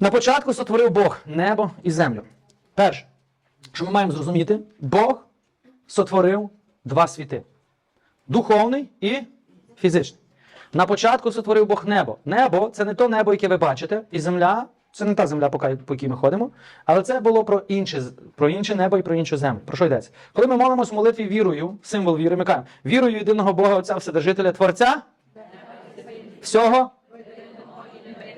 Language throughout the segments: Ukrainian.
На початку сотворив Бог небо і землю. Перше, що ми маємо зрозуміти, Бог сотворив два світи: духовний і фізичний. На початку сотворив Бог небо. Небо це не то небо, яке ви бачите, і земля це не та земля, по якій ми ходимо, але це було про інше, про інше небо і про іншу землю. Про що йдеться? Коли ми молимось в молитві вірою, символ віри, ми кажемо, вірою єдиного Бога Отця, Вседержителя, Творця, всього.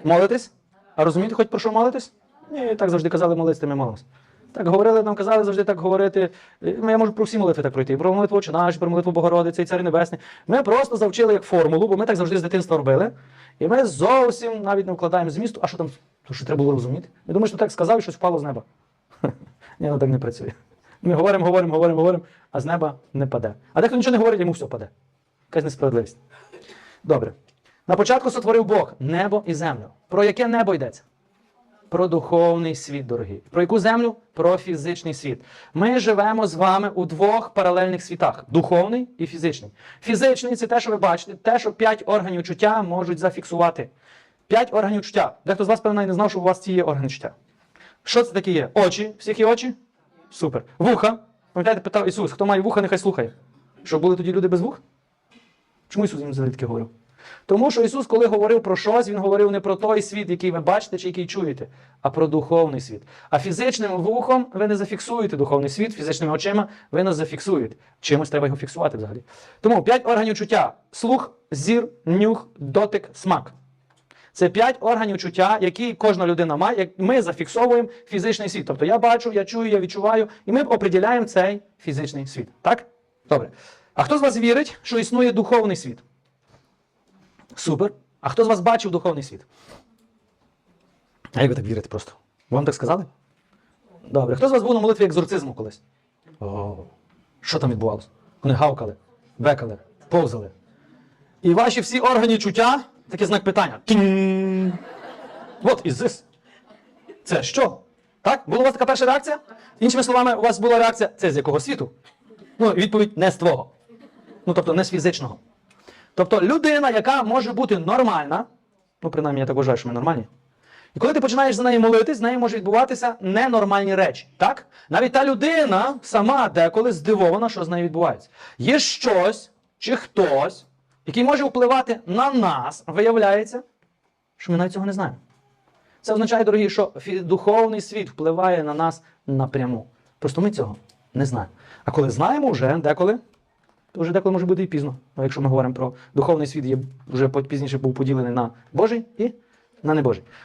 Молитесь? А розумієте, хоч про що молитесь? Ні, так завжди казали молитися, ми молимося. Так говорили, нам казали завжди так говорити. Е, Я можу про всі молитви так пройти. Про молитву наш, про молитву Богородиці і Царі Небесний. Ми просто завчили як формулу, бо ми так завжди з дитинства робили. І ми зовсім навіть не вкладаємо змісту, а що там, то що треба було розуміти. Ми думаємо, що так сказав і щось впало з неба. Ні, ну так не працює. Ми говоримо, говоримо, говоримо, говоримо, а з неба не паде. А дехто нічого не говорить, йому все паде. Якась несправедливість. Добре. На початку сотворив Бог небо і землю. Про яке небо йдеться? Про духовний світ, дорогі. Про яку землю? Про фізичний світ. Ми живемо з вами у двох паралельних світах: духовний і фізичний. Фізичний це те, що ви бачите, те, що п'ять органів чуття можуть зафіксувати. П'ять органів чуття. Дехто з вас, певно, не знав, що у вас ці є органи чуття. Що це таке є? Очі. Всіх є очі? Супер. Вуха. Пам'ятаєте, питав Ісус, хто має вуха, нехай слухає. Що були тоді люди без вух? Чому Ісус їм таке говорив? Тому що Ісус, коли говорив про щось, Він говорив не про той світ, який ви бачите чи який чуєте, а про духовний світ. А фізичним вухом ви не зафіксуєте духовний світ, фізичними очима ви не зафіксуєте. Чимось треба його фіксувати взагалі. Тому п'ять органів чуття: слух, зір, нюх, дотик, смак. Це п'ять органів чуття, які кожна людина має. як Ми зафіксовуємо фізичний світ. Тобто я бачу, я чую, я відчуваю, і ми определяємо цей фізичний світ. Так? Добре. А хто з вас вірить, що існує духовний світ? Супер. А хто з вас бачив духовний світ? А як ви так вірите просто? Вам так сказали? Добре. Хто з вас був на молитві екзорцизму колись? О, що там відбувалося? Вони гавкали, бекали, повзали. І ваші всі органи чуття, такий знак питання. Тінь. What is? Це що? Так? Була у вас така перша реакція? Іншими словами, у вас була реакція, це з якого світу? Ну, відповідь не з твого. Ну, тобто не з фізичного. Тобто людина, яка може бути нормальна, ну, принаймні, я так вважаю, що ми нормальні. І коли ти починаєш за нею молитись, з нею можуть відбуватися ненормальні речі. Так? Навіть та людина сама деколи здивована, що з нею відбувається. Є щось чи хтось, який може впливати на нас, виявляється, що ми навіть цього не знаємо. Це означає, дорогі, що духовний світ впливає на нас напряму. Просто ми цього не знаємо. А коли знаємо вже деколи, то вже деколи може бути і пізно. Ну, якщо ми говоримо про духовний світ, є вже пізніше був поділений на Божий і на небожий.